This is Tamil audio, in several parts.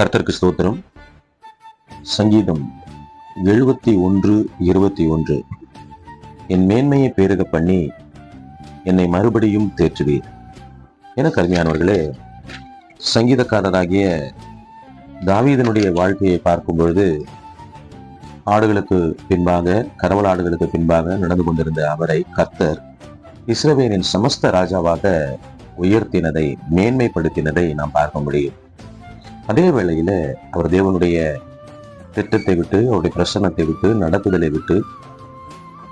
கர்த்தருக்கு ஸ்தோத்திரம். சங்கீதம் எழுபத்தி ஒன்று இருபத்தி ஒன்று. என் மேன்மையை பேருக பண்ணி என்னை மறுபடியும் தேற்றுவீர். என கருமையானவர்களே சங்கீதக்காரராகிய தாவீதனுடைய வாழ்க்கையை பார்க்கும் பொழுது ஆடுகளுக்கு பின்பாக கடவுள் ஆடுகளுக்கு பின்பாக நடந்து கொண்டிருந்த அவரை கர்த்தர் இஸ்ரவேலின் சமஸ்த ராஜாவாக உயர்த்தினதை மேன்மைப்படுத்தினதை நாம் பார்க்க முடியும். அதே வேளையில அவர் தேவனுடைய திட்டத்தை விட்டு அவருடைய பிரசனத்தை விட்டு நடத்துதலை விட்டு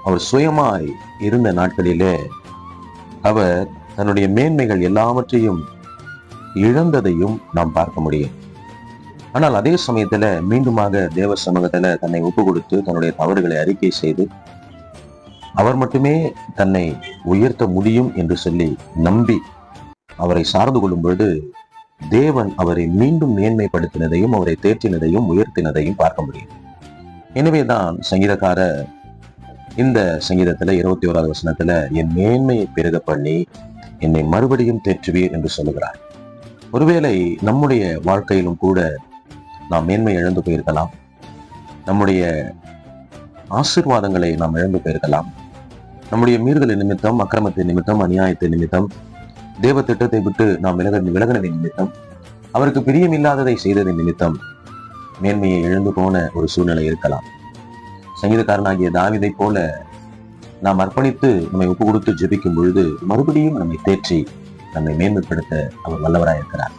அவர் சுயமாய் இருந்த நாட்களிலே அவர் தன்னுடைய மேன்மைகள் எல்லாவற்றையும் இழந்ததையும் நாம் பார்க்க முடியும். ஆனால் அதே சமயத்துல மீண்டுமாக தேவ சமூகத்துல தன்னை ஒப்பு கொடுத்து தன்னுடைய தவறுகளை அறிக்கை செய்து அவர் மட்டுமே தன்னை உயர்த்த முடியும் என்று சொல்லி நம்பி அவரை சார்ந்து கொள்ளும் பொழுது தேவன் அவரை மீண்டும் மேன்மைப்படுத்தினதையும் அவரை தேற்றினதையும் உயர்த்தினதையும் பார்க்க முடியும். எனவேதான் சங்கீதக்காரர் இந்த சங்கீதத்துல இருபத்தி ஓராவது வசனத்துல என் மேன்மையை பெருக பண்ணி என்னை மறுபடியும் தேற்றுவீர் என்று சொல்லுகிறார். ஒருவேளை நம்முடைய வாழ்க்கையிலும் கூட நாம் மேன்மை இழந்து போயிருக்கலாம். நம்முடைய ஆசிர்வாதங்களை நாம் இழந்து போயிருக்கலாம். நம்முடைய மீறுதலின் நிமித்தம் அக்கிரமத்தின் நிமித்தம் அநியாயத்தின் நிமித்தம் தேவ திட்டத்தை விட்டு நாம் விலக விலகினதின் நிமித்தம் அவருக்கு பிரியமில்லாததை செய்ததின் நிமித்தம் மேன்மையை இழந்து போன ஒரு சூழ்நிலை இருக்கலாம். சங்கீதக்காரனாகிய தாவிதை போல நாம் அர்ப்பணித்து நம்மை ஒப்பு கொடுத்து ஜெபிக்கும் பொழுது மறுபடியும் நம்மை தேற்றி நம்மை மேன்மைப்படுத்த அவர் வல்லவராயிருக்கிறார்.